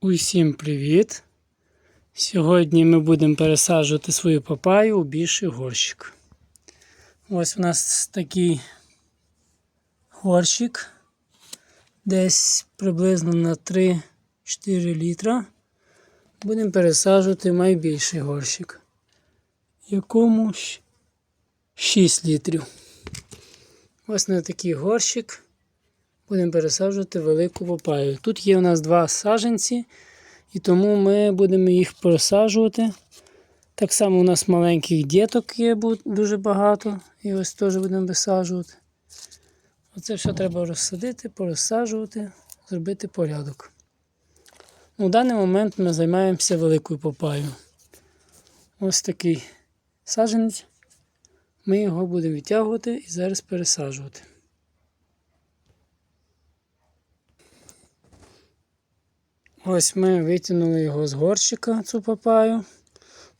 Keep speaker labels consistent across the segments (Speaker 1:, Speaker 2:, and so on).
Speaker 1: Усім привіт! Сьогодні ми будемо пересаджувати свою папаю у більший горщик. Ось у нас такий горщик, десь приблизно на 3-4 літра. Будемо пересаджувати найбільший горщик, якому 6 літрів. Ось на такий горщик будемо пересаджувати велику папаю. Тут є у нас два саджанці, і тому ми будемо їх пересаджувати. Так само у нас маленьких діток є дуже багато, і ось теж будемо висаджувати. Оце все треба розсадити, порозсаджувати, зробити порядок. Ну, даний момент ми займаємося великою папаєю. Ось такий саджанець. Ми його будемо відтягувати і зараз пересаджувати. Ось ми витягнули його з горщика, цю папаю.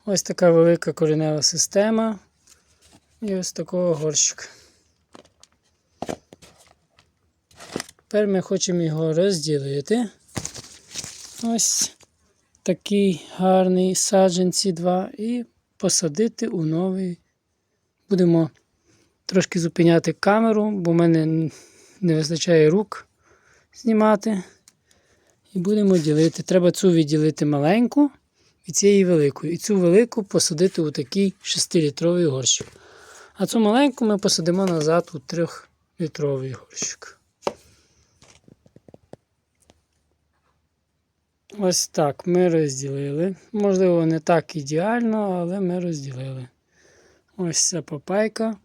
Speaker 1: Ось така велика коренева система. І ось такого горщика. Тепер ми хочемо його розділити. Ось такий гарний саджанці два. І посадити у новий. Будемо трошки зупиняти камеру, бо в мене не вистачає рук знімати. І будемо ділити. Треба цю відділити маленьку від цієї великої. І цю велику посадити у такий 6-літровий горщик. А цю маленьку ми посадимо назад у 3-літровий горщик. Ось так ми розділили. Можливо, не так ідеально, але ми розділили. Ось ця папайка.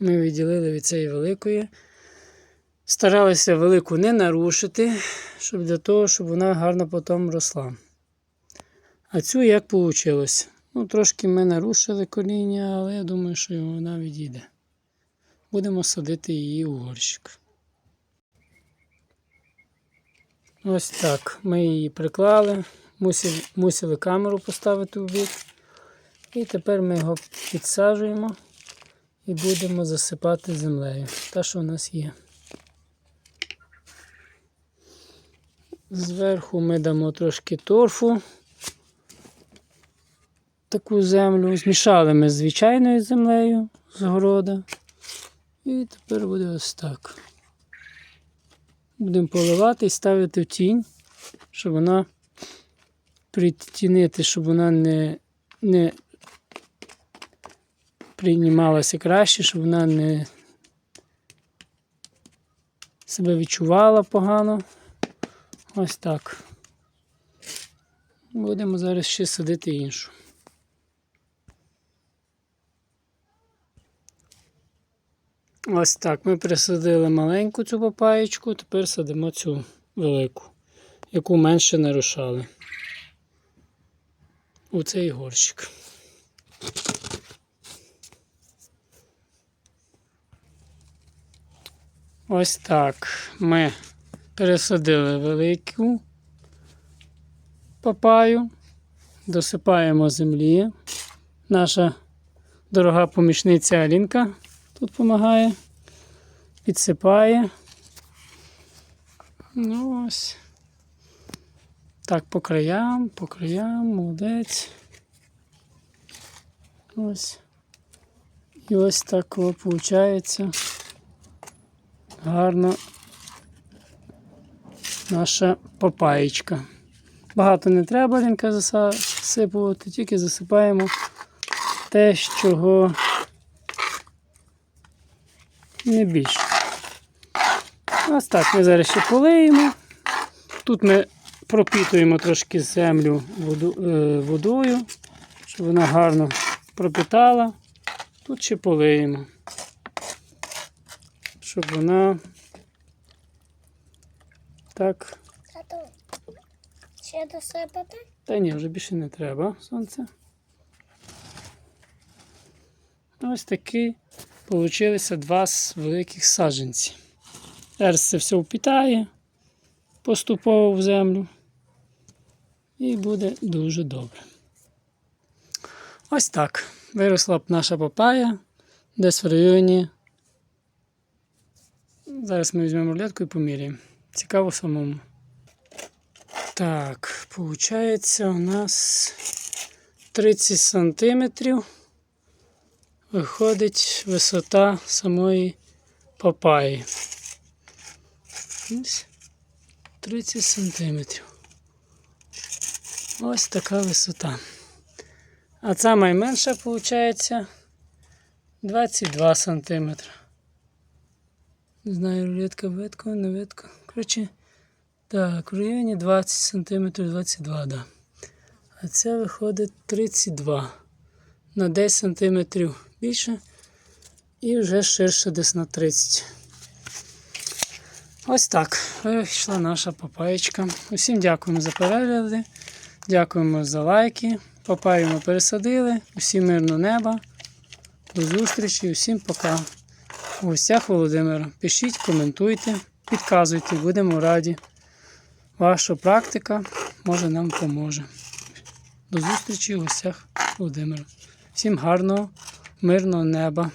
Speaker 1: Ми відділили від цієї великої. Старалися велику не нарушити, щоб для того, щоб вона гарно потім росла. А цю як вийшло? Ну, трошки ми нарушили коріння, але я думаю, що вона відійде. Будемо садити її у горщик. Ось так. Ми її приклали, мусили, мусили камеру поставити у бік. І тепер ми його підсаджуємо і будемо засипати землею. Та, що у нас є. Зверху ми дамо трошки торфу. Таку землю. Змішали ми з звичайною землею з города. І тепер буде ось так. Будемо поливати і ставити в тінь, щоб вона притінити, щоб вона не, не приймалася краще, щоб вона не себе відчувала погано. Ось так. Будемо зараз ще садити іншу. Ось так. Ми присадили маленьку цю папаєчку, тепер садимо цю велику, яку менше нарушали. У цей горщик. Ось так. Ми пересадили велику папаю, досипаємо землі. Наша дорога помічниця Алінка тут допомагає, підсипає. Ну ось. Так, по краям, по краям, молодець. Ось. І ось так виходить. Гарно наша папаєчка. Багато не треба рінка засипувати, тільки засипаємо те, чого не більше. Ось так ми зараз ще полиємо. Тут ми пропітуємо трошки землю е, водою, щоб вона гарно пропітала. Тут ще полиємо, щоб вона так.
Speaker 2: Тато, ще досипати?
Speaker 1: Та ні, вже більше не треба сонце. Ось такі получилися два с- великих саджанці. Зараз це все впітає поступово в землю. І буде дуже добре. Ось так. Виросла б наша папая десь в районі. Зараз ми візьмемо рулетку і поміряємо. Цікаво самому. Так, виходить, у нас 30 сантиметрів виходить висота самої папаї. Ось 30 сантиметрів. Ось така висота. А ця найменша виходить 22 сантиметри. Не знаю, рулетка ветко, не ветко. Коротше, так, в районі 20 сантиметрів 22, да. А це виходить 32 на 10 сантиметрів більше і вже ширше десь на 30. Ось так вийшла наша папаєчка. Усім дякуємо за перегляди, дякуємо за лайки. Папаю ми пересадили. Усім мирного неба. До зустрічі, усім пока. У гостях Володимира. Пишіть, коментуйте, підказуйте, будемо раді. Ваша практика може нам поможе. До зустрічі у гостях Володимира. Всім гарного, мирного неба.